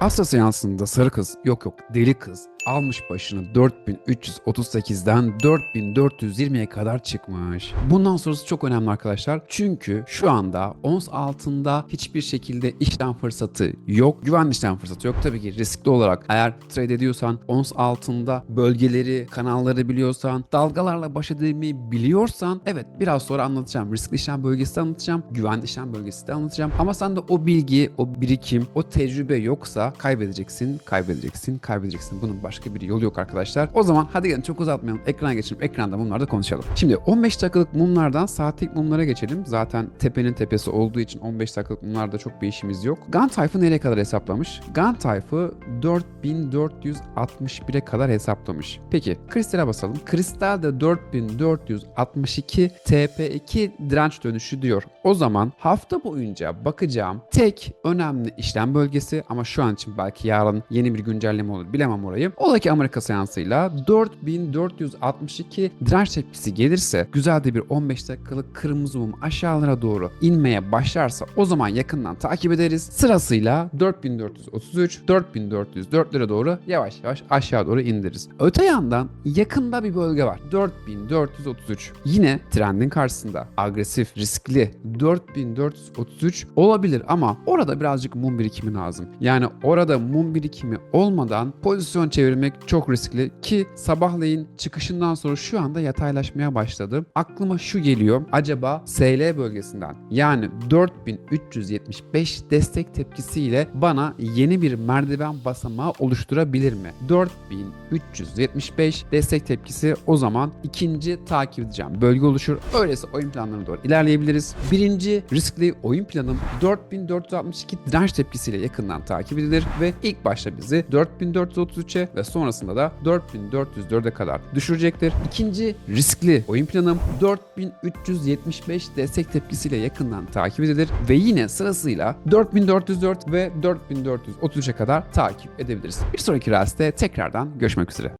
Asya seansında sarı kız yok yok deli kız almış başını 4338'den 4420'ye kadar çıkmış. Bundan sonrası çok önemli arkadaşlar. Çünkü şu anda ons altında hiçbir şekilde işlem fırsatı yok. Güvenli işlem fırsatı yok. Tabii ki riskli olarak eğer trade ediyorsan ons altında bölgeleri, kanalları biliyorsan, dalgalarla baş edilmeyi biliyorsan evet biraz sonra anlatacağım. Riskli işlem bölgesi de anlatacağım. Güvenli işlem bölgesi de anlatacağım. Ama sende o bilgi, o birikim, o tecrübe yoksa kaybedeceksin, kaybedeceksin, kaybedeceksin. Bunun başka bir yolu yok arkadaşlar. O zaman hadi gelin çok uzatmayalım. Ekrana geçelim. Ekranda mumlarda konuşalım. Şimdi 15 dakikalık mumlardan saatlik mumlara geçelim. Zaten tepenin tepesi olduğu için 15 dakikalık mumlarda çok bir işimiz yok. Gun Type'ı nereye kadar hesaplamış? Gun Type'ı 4461'e kadar hesaplamış. Peki kristale basalım. Kristalde 4462 TP2 direnç dönüşü diyor. O zaman hafta boyunca bakacağım tek önemli işlem bölgesi ama şu an için belki yarın yeni bir güncelleme olur bilemem orayı. Ola ki Amerika seansıyla 4462 direnç tepkisi gelirse güzel de bir 15 dakikalık kırmızı mum aşağılara doğru inmeye başlarsa o zaman yakından takip ederiz. Sırasıyla 4433, 4404'lere doğru yavaş yavaş aşağı doğru indiririz. Öte yandan yakında bir bölge var. 4433. Yine trendin karşısında. Agresif, riskli. 4433 olabilir ama orada birazcık mum birikimi lazım. Yani orada mum birikimi olmadan pozisyon çevirmek çok riskli ki sabahleyin çıkışından sonra şu anda yataylaşmaya başladı. Aklıma şu geliyor. Acaba SL bölgesinden yani 4375 destek tepkisiyle bana yeni bir merdiven basamağı oluşturabilir mi? 4375 destek tepkisi o zaman ikinci takip edeceğim bölge oluşur. Öyleyse oyun planlarına doğru ilerleyebiliriz. Birinci riskli oyun planım 4462 direnç tepkisiyle yakından takip edilir ve ilk başta bizi 4433'e ve sonrasında da 4404'e kadar düşürecektir. İkinci riskli oyun planım 4375 destek tepkisiyle yakından takip edilir ve yine sırasıyla 4404 ve 4433'e kadar takip edebiliriz. Bir sonraki reste tekrardan görüşmek üzere.